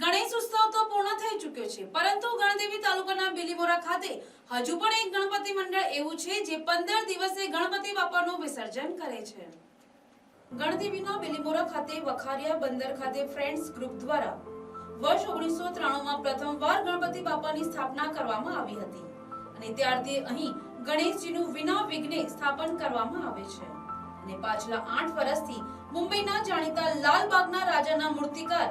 ગણેશ ઉત્સવ તો પૂર્ણ થઈ ચૂક્યો છે, પરંતુ ગણદેવી તાલુકાના બિલીમોરા ખાતે હજુ પણ એક ગણપતિ મંડળ એવું છે જે પંદર દિવસે ગણપતિ બાપાનું વિસર્જન કરે છે. ગણદેવીના બિલીમોરા ખાતે વખારિયા બંદર ખાતે ફ્રેન્ડ્સ ગ્રુપ દ્વારા વર્ષ ઓગણીસો ત્રાણુંમાં પ્રથમવાર ગણપતિ બાપાની સ્થાપના કરવામાં આવી હતી અને ત્યારથી અહીં ગણેશજીનું વિના વિઘ્ને સ્થાપન કરવામાં આવે છે. અને પાછલા આઠ વર્ષથી મુંબઈના જાણીતા લાલબાગના રાજાના મૂર્તિકાર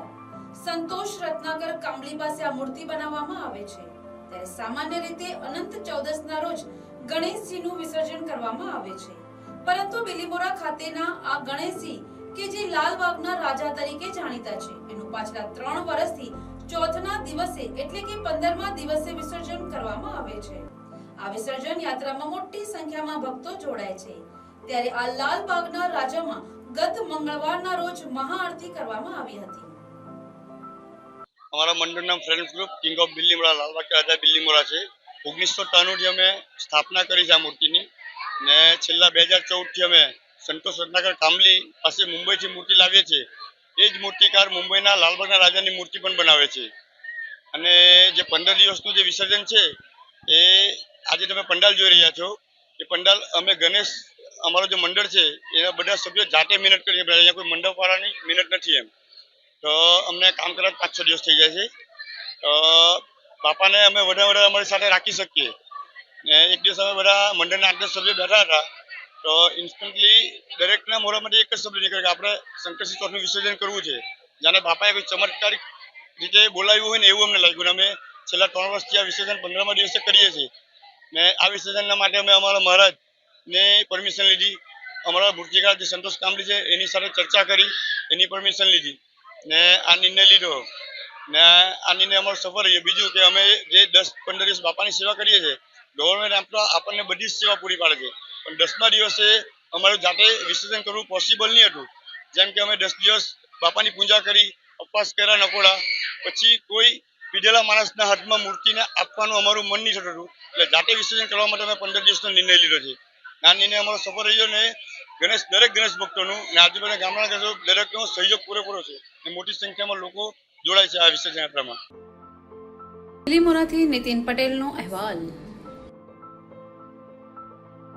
સંતોષ રત્નાકર કામલી પાસે આ મૂર્તિ બનાવવામાં આવે છે. ત્યારે સામાન્ય રીતે અનંત ચૌદસના રોજ ગણેશજીનું વિસર્જન કરવામાં આવે છે. પરંતુ બિલીમોરા ખાતેના આ ગણેશજી કે જે લાલબાગના રાજા તરીકે જાણીતા છે. એનું પાછલા ત્રણ વર્ષથી ચોથના દિવસે એટલે કે પંદરમા દિવસે વિસર્જન કરવામાં આવે છે. આ વિસર્જન યાત્રામાં મોટી સંખ્યામાં ભક્તો જોડાય છે. ત્યારે આ લાલબાગના રાજામાં ગત મંગળવારના રોજ મહાઆરતી કરવામાં આવી હતી. અમારા મંડળનું નામ friend group king of Billimora Lalbaug Raja Billimora છે. ઓગણીસો ત્રાણુંથી અમે સ્થાપના કરી છે આ મૂર્તિની. ને છેલ્લા બે હજાર ચૌદથી અમે સંતોષ રત્નાકર કામલી પાસે મુંબઈથી મૂર્તિ લાવીએ છીએ. એ જ મૂર્તિકાર મુંબઈના લાલબાગના રાજાની મૂર્તિ પણ બનાવે છે. અને જે પંદર દિવસનું જે વિસર્જન છે, એ આજે તમે પંડાલ જોઈ રહ્યા છો. એ પંડાલ અમે ગણેશ, અમારો જે મંડળ છે, એના બધા સભ્યો જાતે મહેનત કરીએ અહીંયા કોઈ મંડપવાળાની મહેનત નથી એમ. તો અમને કામ કરવા પાંચ છ દિવસ થઈ જાય છે. તો બાપાને અમે વધારે વધારે અમારી સાથે રાખી શકીએ. ને એક દિવસ અમે બધા મંડળના આઠ દસ સભ્યો બેઠા હતા. તો ઇન્સ્ટન્ટલી દરેકના મોઢામાંથી એક જ શબ્દ નીકળે કે આપણે શંકરસિંહ ચોથનું વિસર્જન કરવું છે. જાણે બાપાએ કોઈ ચમત્કારિક રીતે બોલાવ્યું હોય ને એવું અમને લાગ્યું. અમે છેલ્લા ત્રણ વર્ષથી આ વિસર્જન પંદરમા દિવસે કરીએ છીએ. ને આ વિસર્જનના માટે અમે અમારા મહારાજ ને પરમિશન લીધી. અમારા મૂર્તિકાર જે સંતોષ કામલી છે. એની સાથે ચર્ચા કરી, એની પરમિશન લીધી. ને આ નિર્ણય લીધો. ને આ નિર્ણય અમારો સફળ રહ્યો. બીજું કે અમે જે દસ પંદર દિવસ બાપાની સેવા કરીએ છીએ ગવર્મેન્ટ આમ તો આપણને બધી જ સેવા પૂરી પાડે છે. પણ દસમા દિવસે અમારું જાતે વિસર્જન કરવું પોસિબલ નહીં હતું. જેમ કે અમે દસ દિવસ બાપાની પૂજા કરી, ઉપવાસ કર્યા નકોડા. પછી કોઈ પીધેલા માણસના હાથમાં મૂર્તિને આપવાનું અમારું મન નહીં થતું હતું. એટલે જાતે વિસર્જન કરવા માટે અમે પંદર દિવસનો નિર્ણય લીધો છે. આ નિર્ણય અમારો સફળ રહ્યો ને ગણેશ, દરેક ગણેશ ભક્તોનું અને ગામડા ગણેશો દરેકનો સહયોગ પૂરેપૂરો છે અને મોટી સંખ્યામાં લોકો જોડાય છે આ વિસર્જન યાત્રામાં. બિલીમોરાથી નીતિન પટેલનો અહેવાલ.